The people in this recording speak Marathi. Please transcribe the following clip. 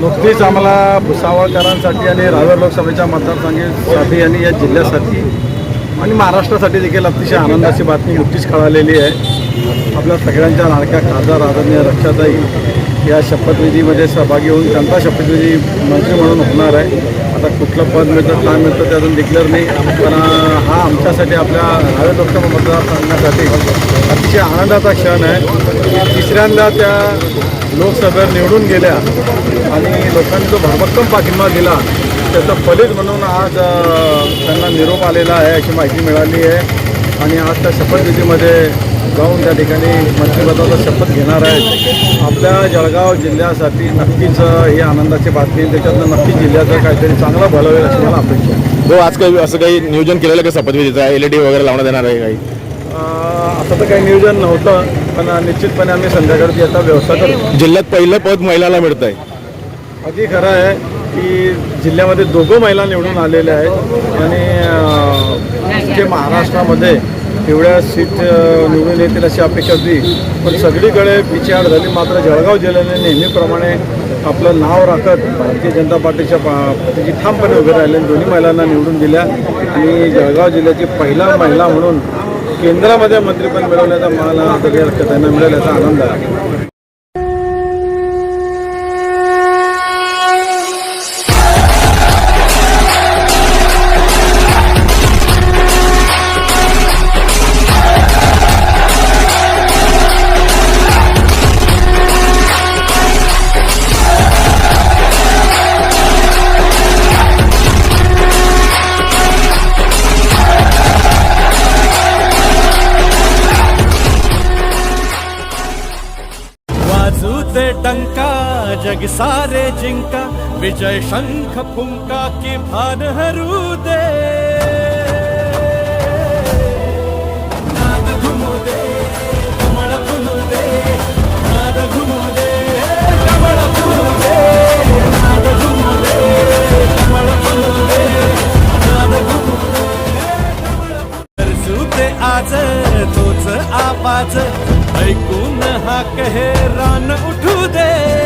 नुकतीच आम्हाला भुसावळकरांसाठी आणि रावेर लोकसभेच्या मतदारसंघासाठी आणि या जिल्ह्यासाठी आणि महाराष्ट्रासाठी देखील अतिशय आनंदाची बातमी नुकतीच कळालेली आहे. आपल्या सगळ्यांच्या लाडक्या खासदार आदरणीय रक्षाताई या शपथविधीमध्ये सहभागी होऊन त्यांचा शपथविधी मंत्री म्हणून होणार आहे. आता कुठलं पद मिळतं काय मिळतं ते अजून डिक्लेअर नाही. पण हा आमच्यासाठी आपल्या रावेर लोकसभा मतदारसंघासाठी अतिशय आनंदाचा क्षण आहे. तिसऱ्यांदा त्या लोकसभेवर निवडून गेल्या आणि लोकांनी जो भरभक्कम पाठिंबा दिला त्याचं फलित म्हणून आज त्यांना निरोप आलेला आहे अशी माहिती मिळाली आहे. आणि आज त्या शपथविधीमध्ये जाऊन त्या ठिकाणी मंत्रिपदाचा शपथ घेणार आहेत. आपल्या जळगाव जिल्ह्यासाठी नक्कीच ही आनंदाची बातमी आहे. त्याच्यातनं नक्कीच जिल्ह्याचं काहीतरी चांगलं भलं होईल अशी मला अपेक्षा आहे. हो आज काही असं काही नियोजन केलेलं का शपथविधीचं एल ई डी वगैरे लावण्यात येणार आहे काही? असं तर काही नियोजन नव्हतं. पण निश्चितपणे आम्ही संध्याकाळची याचा व्यवस्था करू. जिल्ह्यात पहिलं पद महिलाला मिळत आहे अगदी खरं आहे की जिल्ह्यामध्ये दोघं महिला निवडून आलेल्या आहेत आणि जे महाराष्ट्रामध्ये एवढ्या सीट निवडून येतील अशी अपेक्षा होती. पण सगळीकडे पिछेहाट झाली. मात्र जळगाव जिल्ह्याने नेहमीप्रमाणे आपलं नाव राखत भारतीय जनता पार्टीच्या पाठीशी ठामपणे उभे राहिले. दोन्ही महिलांना निवडून दिल्या. आणि जळगाव जिल्ह्याची पहिला महिला म्हणून केंद्रामध्ये मंत्रिपद मिळवण्याचा मला सगळ्या त्यांना मिळेल याचा आनंद आहे. जग सारे जिंका विजय शंख फुंका के भान हरू दे। आज, तोच आपाच ऐकून हा कहे रान उठू दे।